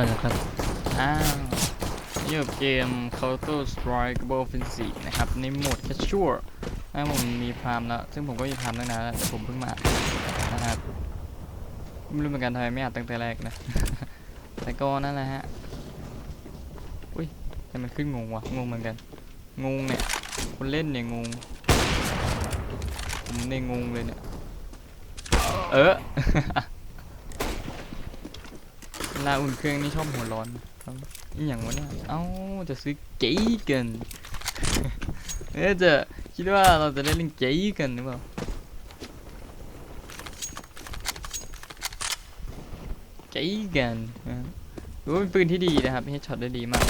เอาละครับ อ้าวนี่กับเกม Counter Strike Global Offensive นะครับ ในโหมด Casual นะผมมีพรามแล้ว ซึ่งผมก็มีพรามตั้งนานแล้วแต่ผมเพิ่งมานะครับไม่รู้เหมือนกันทำไมไม่อัดตั้งแต่แรกนะ แต่ก็นั่นแหละฮะ อุ้ยแต่มันขึ้นงงวะงงเหมือนกัน งงเนี่ย คนเล่นเนี่ยงง ผมเนี่ยงงเลยเนี่ย เออ ลาอุ่นเครื่องนี่ชอบหัวร้อนครับอหย่างวะเนี่ยเอ้าจะซื้อเก๋กันเอ๊จะคิดว่าเราจะได้เล่นเก๋กันหรือเปล่าเก๋กันนะถือว่าเป็นปืนที่ดีนะครับเฮดช็อตได้ดีมาก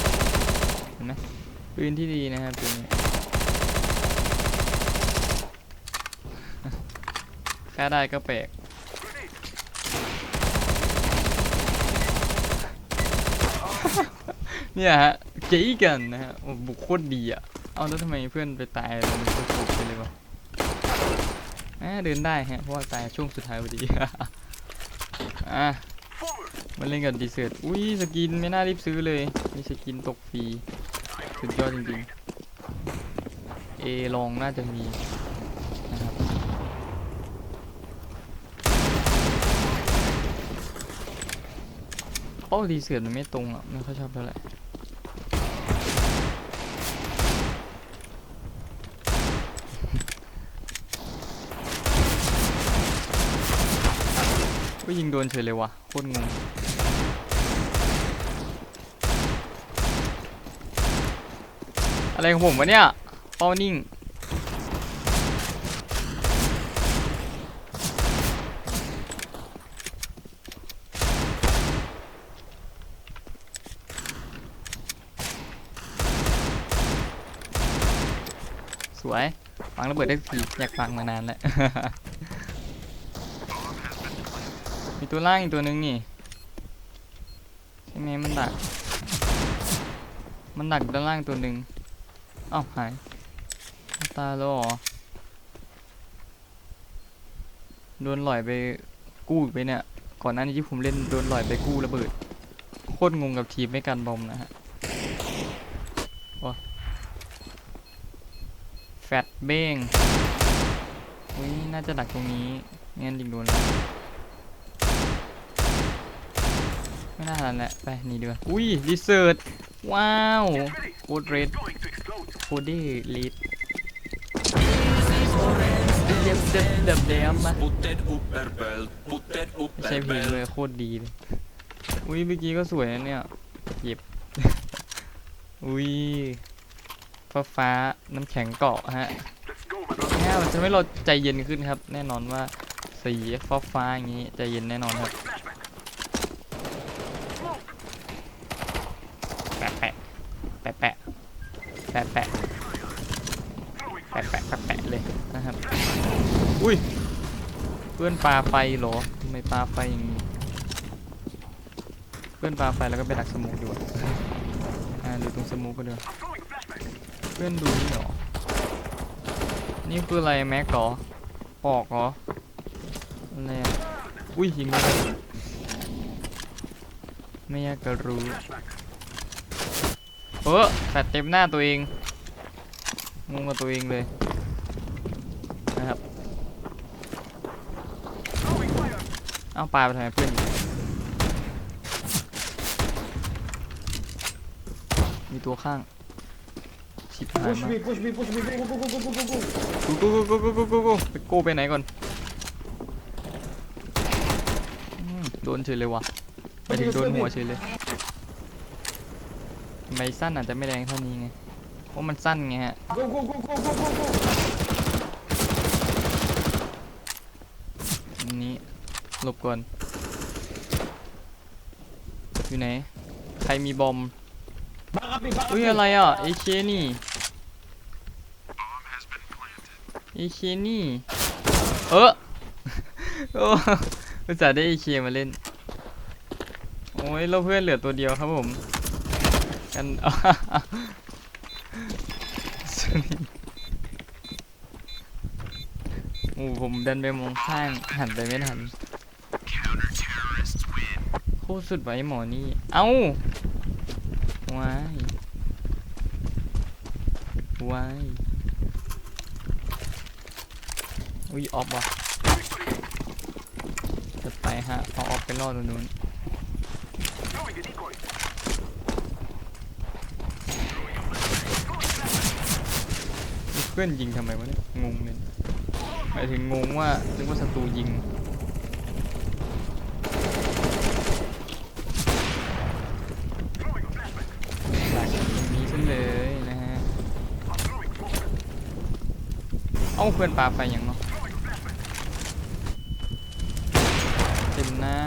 เห็นไหมปืนที่ดีนะครับปืนค่าได้ก็แปลก เนี่ยฮะเก๋กันนะฮะบุกโคตรดีอะเอาแล้วทำไมเพื่อนไปตายตรงนี้ก็ไปเลยวะอ่าเดินได้ฮะเพราะว่าตายช่วงสุดท้ายพอดีอะมาเล่นกับดีเซอร์ตอุ้ยสกินไม่น่ารีบซื้อเลยมีสกินตกฟรีสุดยอดจริงๆเอลองน่าจะมีนะครับโอ้ดีเสือมันไม่ตรงอะไม่ค่อยชอบเท่าไหร่ ยิงโดนเฉยเลยวะโคตรงงอะไรของผมวะเนี่ยเป้านิ่งสวยฟังระเบิดได้ทีอยากฟังมานานแล้ว มี ตัวล่างอีกตัวหนึ่งนี่ใช่ไหมมันดัก มันดักด้านล่างตัวหนึ่งอ้าหาย ตายแล้วเหรอโดนหลอยไปกู้ไปเนี่ย ก่อนหน้านี้ที่ผมเล่นโดนหลอยไปกู้ระเบิด โคตรงงกับทีมไม่กันบอมนะฮะโอ้แฟตเบ้งอุ้ยน่าจะดักตรงนี้งั้นยิงโดนแล้ว ไม่น่าทันแหละไปหนี่ดีกว่าอุ้ยดีเซิร์ตว้าวโคตรเรดโคดีเลดเด็บเด็บเด็บเด็บมา Putted upp er böld, putted upp ไม่ใช่เพลงเลยโคตรดีเลยอุ้ยเมื่อกี้ก็สวยนะเนี่ยเก็บอุ้ยฟ้าฟ้าน้ำแข็งเกาะฮะแน่มันจะไม่เราใจเย็นขึ้นครับ แน่นอนว่าสีฟ้าฟ้าอย่างนี้ใจเย็นแน่นอนครับ แปะแปะแปะแปะ แปะแปะแปะแปะแปะแปะเลยนะครับ อุ้ย เพื่อนปลาไฟเหรอทำไมปลาไฟอย่างนี้ เพื่อนปลาไฟแล้วก็ไปดักสมุกอยู่อะอ่าดูตรงสมุกก็เดี๋ยวาเพื่อนดูนี่เหรอ นี่คืออะไรแม็กเหรอปอกเหรออะไรอะอุ้ยยิงไม่ได้ไม่อยากจะรู้ เออแฟดเต็มหน้าตัวเองงงกับตัวเองเลยนะครับเอาปลาไปทำไมเพื่อนมีตัวข้างชิบหายมากกูกูกูกูกูกูกูไปกูไปไหนก่อนโดนเฉยเลยวะไปถึงโดนหัวเฉยเลย ไมสั้นอาจจะไม่แรงเท่านี้ไง เพราะมันสั้นไงฮะ Go, go, go, go, go, go, go. อันนี้หลบก่อน อยู่ไหน ใครมีบอมอุ้ยอะไรอะ AK นี่ AK นี่ เออโอ้อุตส่าห์ได้ AK มาเล่น โอ้ยเราเพื่อนเหลือตัวเดียวครับผม กันโอ้ผมดันไปมองข้าง หันไปไม่ทันโคตรสุดไว้หมอนี่ เอ้าว้ายว้ายอุ้ยออฟว่ะจะไปฮะเอาออฟไปรอดตรงนู้น พื่อนยิงทำไมวะเนี่ยงงเลยหมายถึงงงว่านึกว่าศัตรูยิงหลักตรงนี้ซะเลยนะฮะเอ้าเพื่อนปลาไฟอย่างเนาะเต็มหน้า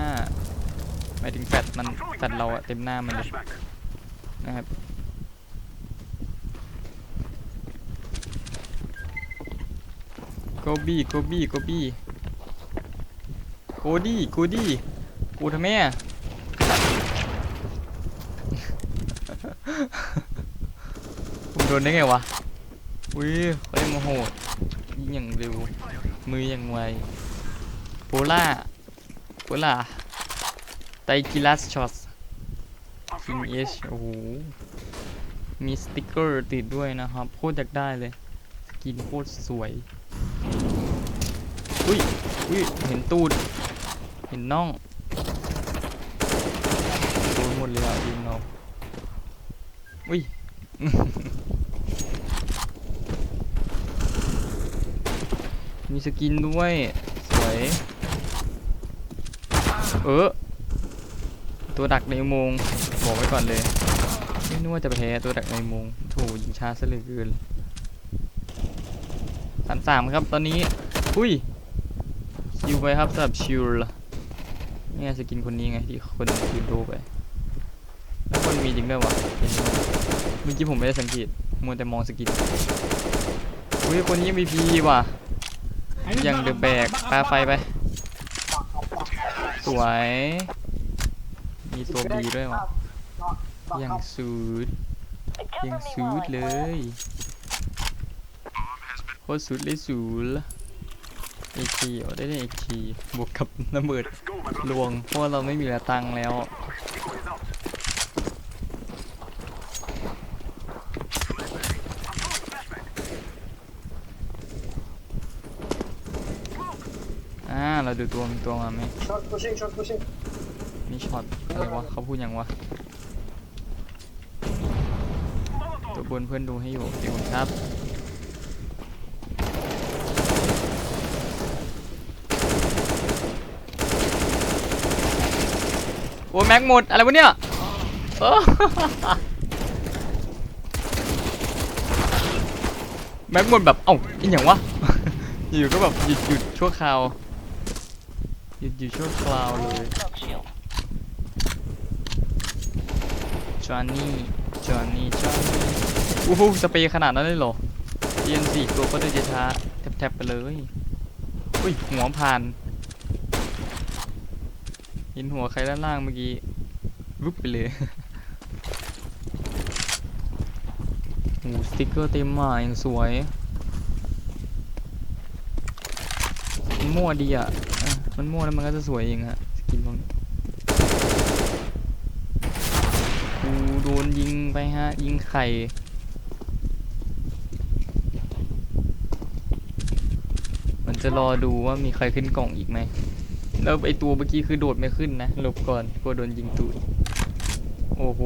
หมายถึงแฟดมันแฟดเราอะเต็มหน้ามันเลยนะครับ โกบี้โกบี้โกบี้โกดี้โกดี้กูทำไมอะผมโดนได้ไงวะอุ้ยเขาเล่นโมโหดยิงอย่างเร็วมืออย่างไวโพล่าโพล่าไตกิลัสช็อตคิงเอชโอ้โหมีสติกเกอร์ติดด้วยนะครับโคตรอยากได้เลยสกินโคตรสวย อุ้ยอุ้ยเห็นตูด เห็นน่องโดนหมดเลยอะยิงเราอุ้ยมีสกินด้วยสวยเออตัวดักในอุโมงบอกไว้ก่อนเลยไม่นึกว่าจะแพ้ตัวดักในอุโมงโถยิงช้าซะเหลือเกิน สามสามครับตอนนี้อุ้ยชิวไปครับสำหรับชิวเนี่ยสกินคนนี้ไงที่คนยืนดูไปแล้วคนมีจริงด้วยวะเมื่อกี้ผมไม่ได้สังเกตมัวแต่มองสกินอุ้ยคนนี้ MVP ว่ะยังเดือแบกปลาไฟไป สวย มีตัวบีด้วยวะยังสูดยังสูดเลย โคตรสุดเลยสูดเอคีเอาได้ได้เอคีบวกกับน้ำเบิดลวง เพราะว่าเราไม่มีเหลือตังค์แล้ว อ่า เราดูตัวมีตัวมาไหม Short pushing, short pushing. มีช็อตอะไรวะเขาพูดยังวะตัวบนเพื่อนดูให้อยู่เดี๋ยวครับ โอ้แม็กหมดอะไรวะเนี่ยแม็กหมดแบบเอ้าอีหยังวะอยู่ก็แบบหยุดหยุดชั่วคราวหยุดหยุดชั่วคราวเลยจอห์นนี่จอห์นนี่จอห์นนี่โอ้โหสเปรย์ขนาดนั้นเลยเหรอ EN4 ตัวก็เดินช้าๆแทบๆไปเลยอุ้ยหัวผ่าน เห็นหัวใครด้านล่างเมื่อกี้วุบไปเลยโอ้สติกเกอร์เต็มมาอย่างสวยมันมั่วดีอะ มันมั่วแล้วมันก็จะสวยเองฮะสกินพวกนี้กูโดนยิงไปฮะ ยิงไข่มันจะรอดูว่ามีใครขึ้นกล่องอีกไหม แล้วไอตัวเมื่อกี้คือโดดไม่ขึ้นนะหลบก่อนกลัวโดนยิงตูดโอ้โห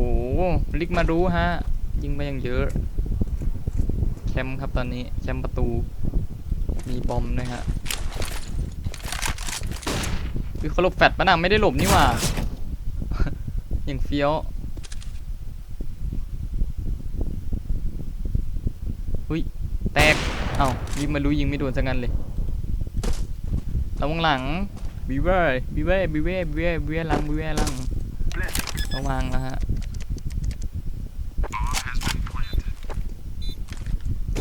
ลิกมารู้ฮะ ยิงไปอย่างเยอะ แคมครับตอนนี้ แคมประตู มีบอมด้วยฮะคือเขาหลบแฟดปะนะไม่ได้หลบนี่หว่า อย่างเฟี้ยวหุ้ย แตก เอ้ายิงมารู้ยิงไม่โดนซะงั้นเลยระวังหลัง บีเวอร์บีเวอร์บีเวอร์บีเวอร์บีเวอร์หลังบีเวอร์หลังระวังนะฮะ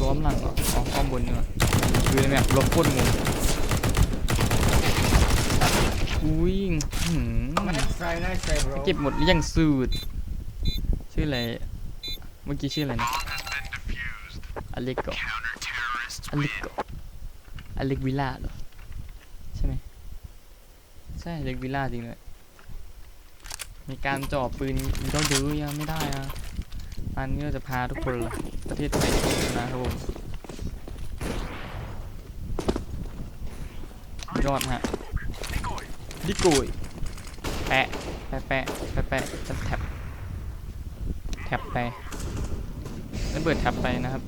ล้อมหลังเหรออ๋ออ้อมบนเนีกว่ยดูในแมปรถโคตรงงอุ้ยหืม Nice try, nice try, bro. เก็บหมดหรือยังสูตรชื่ออะไร เมื่อกี้ชื่ออะไรนะอเล็กโกอเล็กโกอเล็กวิลล่าเหรอใช่ไหมใช่เล็กวิลล่าจริงเลยมีการจ่อปืนยิงก็ดื้อยังไม่ได้อะอันนี้เราจะพาทุกคนประเทศไทยนะครับผมยอดฮะดิโกยแปะแปะแปะแปะแปะจะแท็บแท็บไปแล้วเปิดแท็บไปนะครับ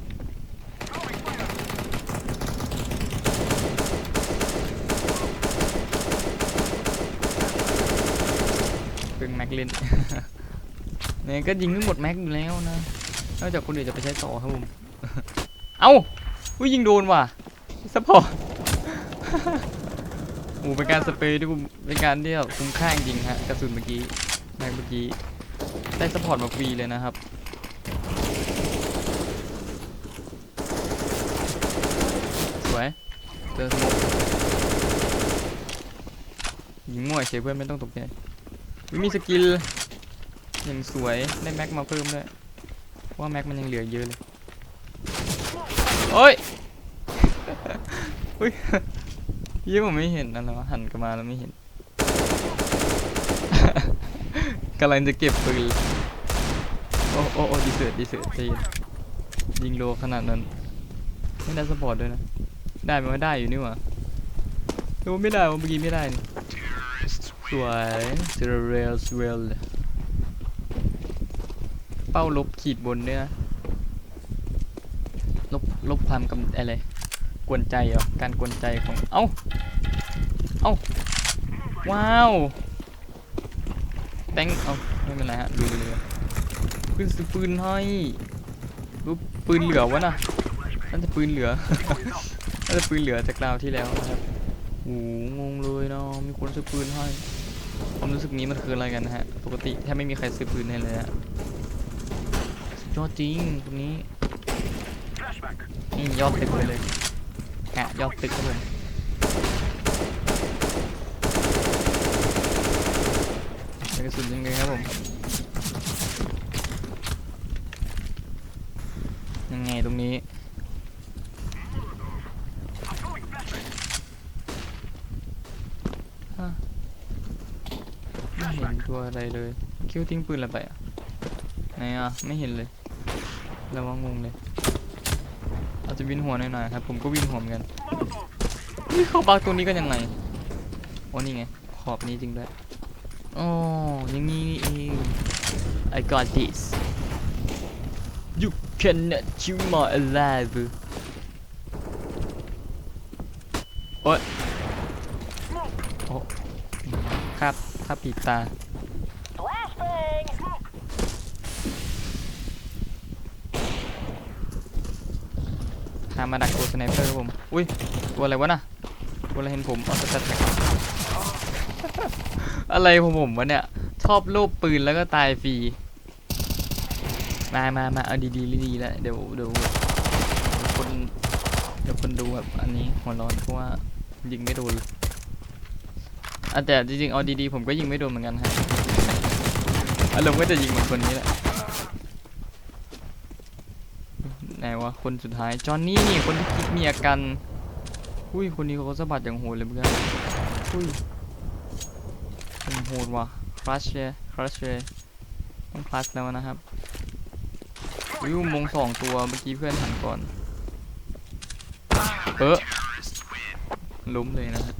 เนแม็กลินเนี่ยก็ยิงไม่หมดแม็กอยู่แล้วนะ นอกจากคนอื่นจะไปใช้ต่อครับผม เอ้าอุ้ยยิงโดนว่ะซัพพอร์ตโอ้เป็นการสเปรย์ที่ผมเป็นการที่แบบคุ้มค่าจริงฮะกระสุนเมื่อกี้แม็กเมื่อกี้ได้ซัพพอร์ตมาฟรีเลยนะครับสวยเจอสโมกยิงมั่วเฉยเพื่อนไม่ต้องตกใจ มีสกิลอย่างสวยได้แม็กมาเพิ่มด้วยว่าแม็กมันยังเหลือเยอะเลยโอ้ยอุ้ยยี่ผมไม่เห็นนั่นแล้วหันกลับมาแล้วไม่เห็นกำลังจะเก็บปืนโอ้โอ้โอ้ดีเสือดีเสือใจเย็นยิงโลขนาดนั้นไม่ได้สปอร์ตด้วยนะ ได้ไหมว่าได้อยู่นี่หว่าดูไม่ได้ว่าเมื่อกี้ไม่ได้นี่ สวยเจอเรลสเวลเป้าลบขีดบนเนี่ยลบลบความกำอะไรกวนใจเหรอการกวนใจของเอ้าเอ้าว้าวแตงเอ้าไม่เป็นไรฮะดูเลยปืนซื้อปืนให้รูปปืนเหลือวะน่ะน่าจะปืนเหลือน่าจะปืนเหลือจากคราวที่แล้วนะครับโอ้โหงงเลยเนาะมีคนซื้อปืนให้ ความรู้สึกนี้มันคืออะไรกันนะฮะ ปกติแทบไม่มีใครซื้อปืนให้เลยฮะสุดยอดจริงตรงนี้นี่ยอดตึกไปเลยฮะยอดตึกครับผมเป็นกระสุนยังไงครับผมยังไงตรงนี้ ฮะ ไม่เห็นตัว อะไรเลย คิวทิ้งปืนอะไรไปอะไหนอะไม่เห็นเลยระวังงงเลยอาจจะวินหัวหน่อยๆครับ ผมก็วินหัวเหมือนกันนี่เข้าบักตรงนี้กันยังไงโอ้นี่ไงขอบนี้จริงด้วยอ๋ออย่างนี้นี่เอง I got this you cannot kill me alive โอ๊ยโอ้ครับครับปีตา หามาดักตัวสไนเปอร์ครับผม อุ้ย ตัวอะไรวะน่ะ ตัวอะไรเห็นผมเอสัตว์อะไรของผมวะเนี่ย ชอบโลบปืนแล้วก็ตายฟรี มามามาเอาดีๆดีๆแล้วเดี๋ยวเดี๋ยวคนเดี๋ยวคนดูแบบอันนี้หัวร้อนเพราะว่ายิงไม่โดนเลยแต่จริงๆเอาดีๆผมก็ยิงไม่โดนเหมือนกันฮะอารมณ์ก็จะยิงเหมือนคนนี้แหละ ไหนวะคนสุดท้ายจอห์นนี่นี่คนที่คิดเมียกันอุ้ยคนนี้เขาสะบัดอย่างโหดเลยเหมือนอุ้ยโหดว่ะครัชเลยครัชเลยต้องครัชแล้วนะครับวิวมงสองตัวเมื่อกี้เพื่อนหันก่อนเออล้มเลยนะฮะ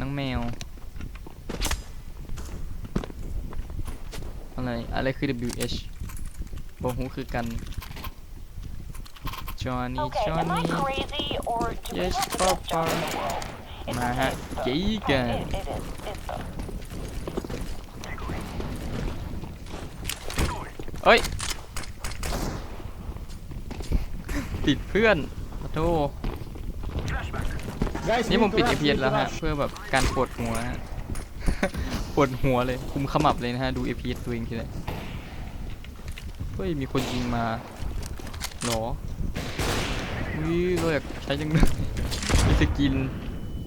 นังแมวอะไรอะไรคือ WH บอกหูคือกัน จอห์นนี่ Okay, จอห์น am I นี่ crazy or do we Yes, have the best job in Papa. the world? It's มาฮะ it's the- จีกัน It, it is. It's the เอ้ยปิดเพื่อนขอโทษ Guys, นี่ we ผม need ปิด to rush, we APS need แล้ว to ฮะ rush. เพื่อแบบการปวดหัวฮะ ปวดหัวเลย คุมขมับเลยนะฮะ ดู APS ตัวเองทีไรเฮ้ย มีคนยิงมาหรอวิเราอยากใช้จังเลยมีสกิน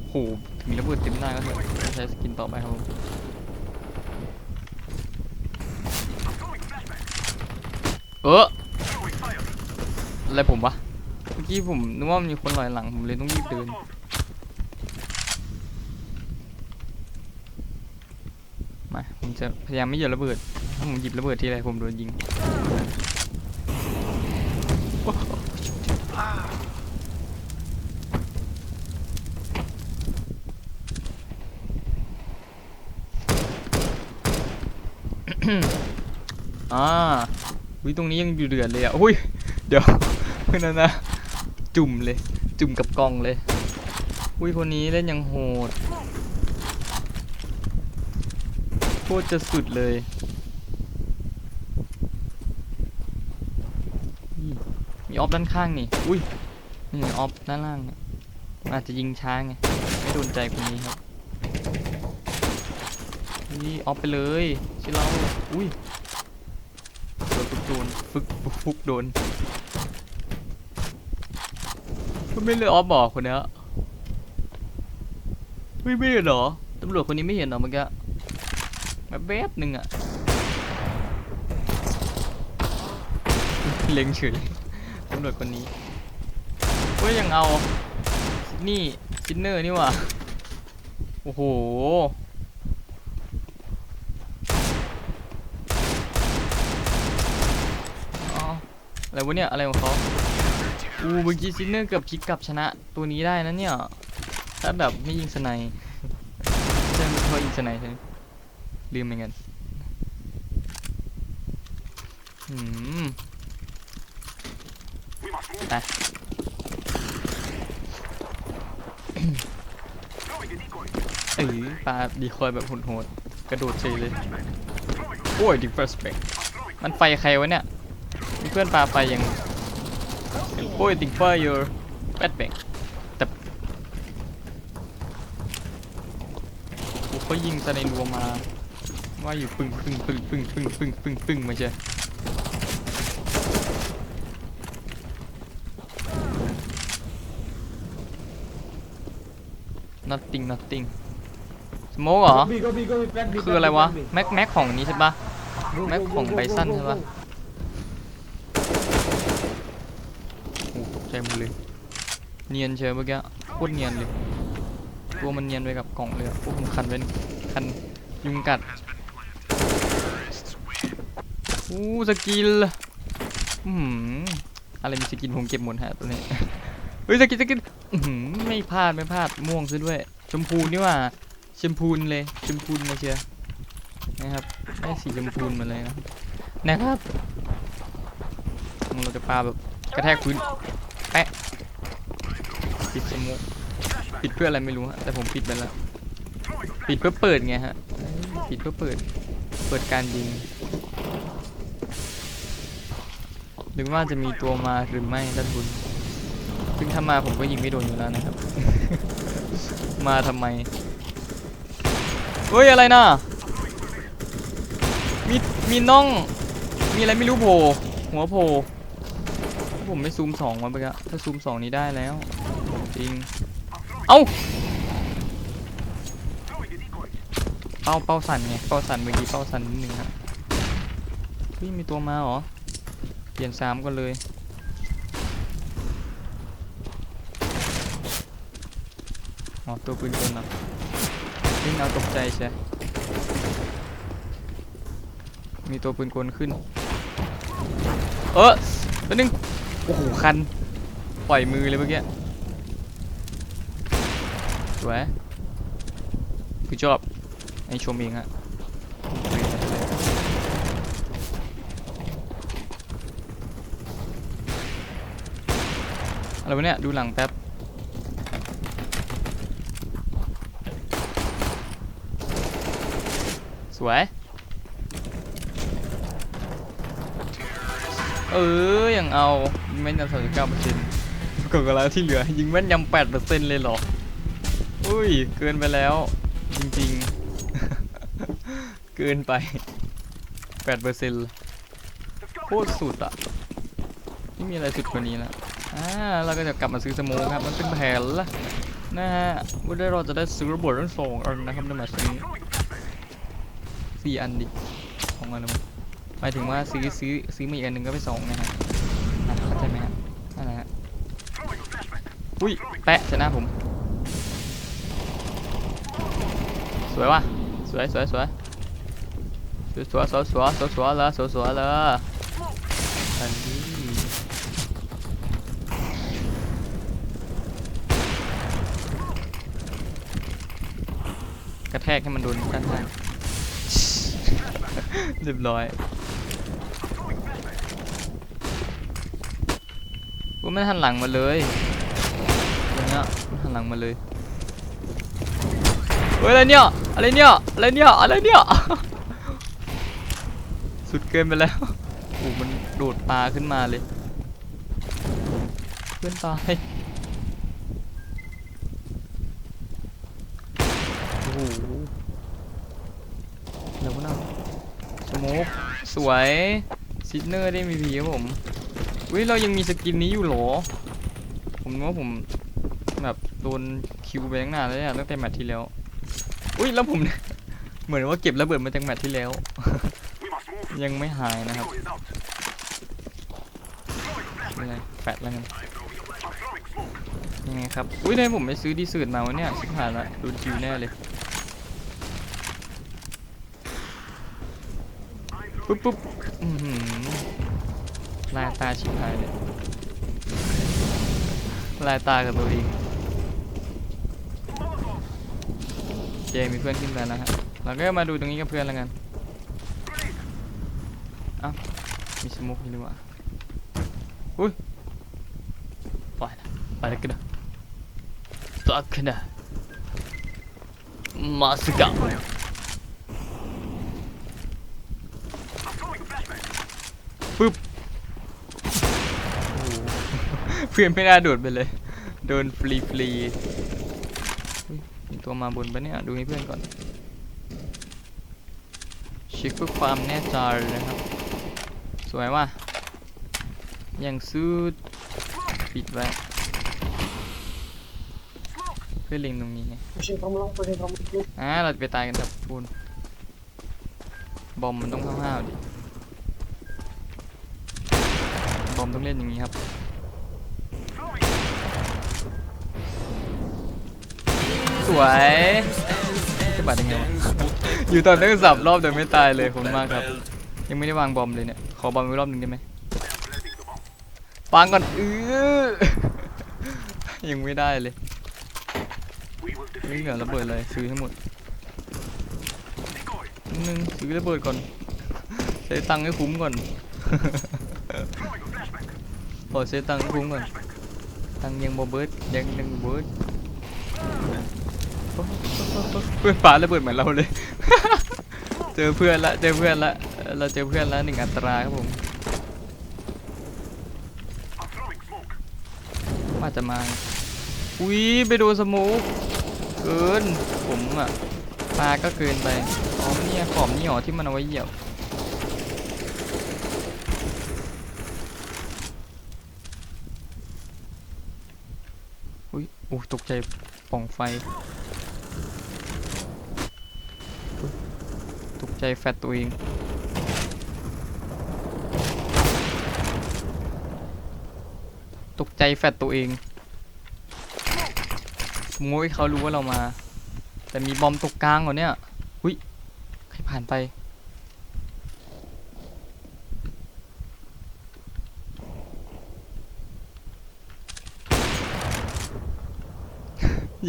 โหถึงระเบิดเต็มหน้าก็เถอะจะใช้สกินต่อไปครับผมเอออะไรผมวะเมื่อกี้ผมนึกว่ามีคนลอยหลังผมเลยต้องรีบเดินมผมจะพยายามไม่หยิบระเบิดถ้า ผมหยิบระเบิดทีไรผมโดนยิงอ้าวิตรงนี้ยังอยู่เดือดเลยอะอุ้ย เดี๋ยวเพื่อนนะ จุ่มเลย จุ่มกับกลองเลย อุ้ยคนนี้เล่นยังโหดโคตรจะสุดเลยนี่ มีออฟด้านข้างนี่ อุ้ย นี่ออฟด้านล่างเนี่ยอาจจะยิงช้าไง ไม่โดนใจคนนี้ครับนี่ออฟไปเลยชิเรา อุ้ยโดนฟุกโดนฟึกฟุกฟุกโดนมันไม่เลยออฟบอกคนเนี้ยไม่ไม่เห็นเหรอตำรวจคนนี้ไม่เห็นเหรอเมื่อกี้แบบแวบหนึ่งอะเล็งเฉยตำรวจคนนี้เฮ้ยยังเอาซิดนี่ซินเนอร์นี่ว่ะโอ้โหอาอะไรวะเนี่ยอะไรของเขาอูเมื่อกี้ซินเนอร์เกือบพลิกกลับชนะตัวนี้ได้นะเนี่ยถ้าแบบไม่ยิงสไนใช่ไม่พอยิงสไนใช่ไหมลืมเหมือนกันอืม ไปเอ้ปลาดีคอยแบบหุโหดกระโดดเฉยเลย โอ้ยดิเฟอร์สเปกมันไฟใครวะเนี่ย เพื่อนปลาไฟยังโอ้ยดิงเฟอร์ยูแบดเบกแต่เขายิงสไนดัวมา ว่าอยู่ปึ้งปึ้งปึ้งปึ้งปึ้งปึ้งปึ้งไม่ใช่ nothing nothing สโมกเหรอ Go B, go B, go B, plant B, คืออะไร plant B, วะ plant B. แม็กแม็กของนี้ใช่ปะ Go, go, Mac go, ของ go, ไบ go, ซัน go, ใช่ปะ go. โอ้ตกใจหมดเลย เนียนเชียวเมื่อกี้โคตรเนียนเลย ตัวมันเนียนไปกับกล่องเลยอะพวกผมคันเป็นคันยุงกัดอู้สกิลอือหืออะไรมีสกินผมเก็บหมดฮะตัวนี้ เฮ้ยสกินสกิน อื้อหือไม่พลาดไม่พลาดม่วงซะด้วย ชมพูนี่ว่าชมพูนเลยชมพูนมาเชียนะครับได้สีชมพูนมาเลยนะนะครับเราจะปาแบบกระแทกพื้น Smoke. ปิดสโมกปิดเพื่ออะไรไม่รู้ฮะแต่ผมปิดไปแล้วปิดเพื่อเปิดไงฮะปิดเพื่อเปิดเปิดการยิงหรือว่าจะมีตัวมาหรือไม่ด้านบน ซึ่งถ้ามาผมก็ยิงไม่โดนอยู่แล้วนะครับ มาทำไม เฮ้ย อะไรน่ะมีมีน่อง มีอะไรไม่รู้โผล่หัวโผล่ผมไม่ซูมสองมาไปกะถ้าซูมสองนี้ได้แล้ว จริง เอ้าเป้าเป้าสั่นไงเป้าสั่นเมื่อกี้เป้าสั่นนิดนึงครับเฮ้ยมีตัวมาเหรอ เปลี่ยนสามกันเลย อ๋อ ตัวปืนกลนะวิ่งเอาตกใจใช่มีตัวปืนกลขึ้น เออแป๊บนึง โอ้โห คัน ปล่อยมือเลยเมื่อกี้สวยคือชอบไอชมเองอะอะไรวะเนี่ย ดูหลังแป๊บ สวย เอออย่างเอายิงแม่นยำสามสิบเก้าเปอร์เซ็นต์กดกันแล้วที่เหลือ ยิงแม่นยำแปดเปอร์เซ็นต์เลยเหรอ อุ้ย เกินไปแล้ว จริงๆ เกินไปแปดเปอร์เซ็นต์โคตรสุดอะไม่มีอะไรสุดกว่านี้แล้วอ่าเราก็จะกลับมาซื้อสโมองครับ มันเป็นแผนละนะฮะว่าได้เราจะได้ซื้อระเบิดทั้งสองอันนะครับได้มาซื้อ สี่อันดิสองอันเลยมั้งหมายถึงว่าซื้อซื้อซื้อมาอีกอันหนึ่งก็ไปสองนะฮะอะเข้าใจไหมฮะนั่นแหละฮะอุ้ยแปะชนะผม สวยว่ะสวยสวยสวยสวยสวยสวยสวยสวยเลยสวยสวยเลยอันนี้กระแทกให้มันโดนด้านข้าง เรียบร้อยกูไม่หันหลังมาเลยตัวเนี้ยหันหลังมาเลยเฮ้ยอะไรเนี่ยอะไรเนี่ยอะไรเนี่ยอะไรเนี่ยสุดเกินไปแล้วโอ้มันโดดปลาขึ้นมาเลยเพื่อนตายโอ้โหเดี๋ยวนะสโมกสวยซิดเนอร์ได้มีพีครับผมอุ้ยเรายังมีสกินนี้อยู่หรอ ผมว่าผมแบบโดนคิวไปตั้งนานแล้วเนี่ยตั้งแต่แมตช์ที่แล้ว อุ้ยแล้วผม เหมือนว่าเก็บระเบิดมาจากแมตช์ที่แล้ว ยังไม่หายนะครับไม่เป็นไรแปดแล้วกันยังไงครับ อุ้ยได้ผมไปซื้อดีสืดมาวะเนี่ยชิบหายละโดนคิวแน่เลย ปุ๊บปุ๊บลายตาชิบหายเลยลายตากับตัวเองเจมีเพื่อนขึ้นมาแล้วฮะเราก็มาดูตรงนี้กับเพื่อนแล้วกันมีสโมกอยู่นี่ว่าอุ้ยไปละไปละกันนะตักกันนะมาสกั ปึ๊บโอ้โหเพื่อนไม่น่าโดดไปเลย โดนฟรีฟรีๆอุ๊ยมีตัวมาบนปะเนี่ย ดูให้เพื่อนก่อน เช็คเพื่อความแน่ใจนะครับ สวยว่ะยังซื้อปิดไว้ เพื่อเล็งตรงนี้ไง Pushing from long, pushing from long. อ่าเราจะไปตายกันกับปูนบอมมันต้องห้าวๆดิ อมต้องเล่นอย่างนี้ครับสวยจะบาดยังไงวะอยู่ตอนนั้นสับรอบแต่ไม่ตายเลยคุณมากครับ ยังไม่ได้วางบอมเลยเนี่ย ขอบอมอีกรอบหนึ่งได้ไหมวางก่อนเออยังไม่ได้เลยไม่เหลือระเบิดเลยซื้อให้หมดนิดนึงซื้อระเบิดก่อนใช้ตังค์ให้คุ้มก่อน ขอใช้ตังค์คุ้มก่อนตังค์ยังบ่เบิร์ดยังยังเบิร์ดเพื่อนฟ้าระเบิดเหมือนเราเลย เจอเพื่อนละเจอเพื่อนละเราเจอเพื่อนละหนึ่งอัตราครับผมว่าจะมาอุ้ยไปโดนสมูกเกินผมอะปาก็เกินไปอ๋อเนี่ยขอบนี่หรอที่มันเอาไว้เหยียบ อุ้ยโอ้ตกใจป่องไฟ ตกใจแฟตตัวเองตกใจแฟดตัวเองสมมติให้เขารู้ว่าเรามา แต่มีบอมตกกลางเหรอเนี่ยหุยใครผ่านไป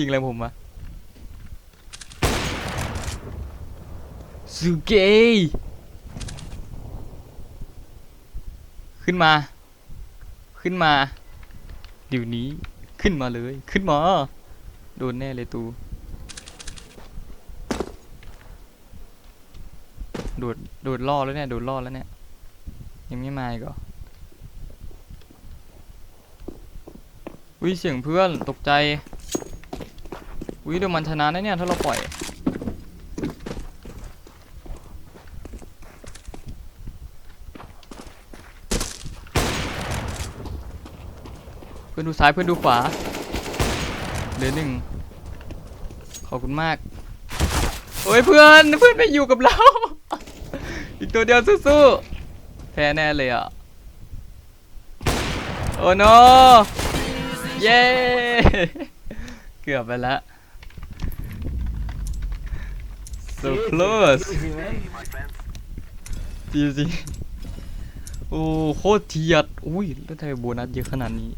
ยิงอะไรผมอะสุเกยขึ้นมา ขึ้นมา เดี๋ยวนี้ขึ้นมาเลย ขึ้นมา โดนแน่เลยตู โดด โดดล่อแล้วเนี่ย โดดล่อแล้วเนี่ย ยังไม่มาอีกเหรอวิเสียงเพื่อนตกใจ วิเดี๋ยวมันชนะนะเนี่ยถ้าเราปล่อย เพื่อนดูซ้ายเพื่อนดูขวาเหลือหนึ่งขอบคุณมากโอ้ยเพื่อนเพื่อนไม่อยู่กับเรา อีกตัวเดียวสู้ๆแพ้แน่เลยอะโอ้โนเย้ เกือบไปแล้ว so close Easy, man. ตีสิโอ้โคตรเทียด อุ้ยแล้วทำไมโบนัสเยอะขนาดนี้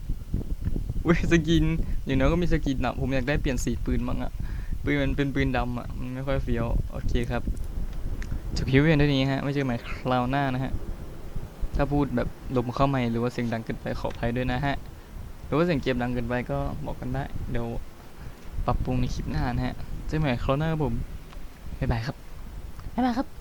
อุ้ยสกิน อย่างน้อยก็มีสกินอะผมอยากได้เปลี่ยนสีปืนบ้างอะปืนมันเป็นปืนดำอะมันไม่ค่อยเฟี้ยว โอเคครับจบคลิปเพียงเท่านี้ฮะ ไม่เจอใหม่คราวหน้านะฮะ ถ้าพูดแบบลมเข้าไม่หรือว่าเสียงดังเกินไปขออภัยด้วยนะฮะ หรือว่าเสียงเกมดังเกินไปก็บอกกันได้ เดี๋ยวปรับปรุงในคลิปหน้านะฮะ เจอใหม่คราวหน้าครับผม บ๊ายบายครับบ๊ายบายครับ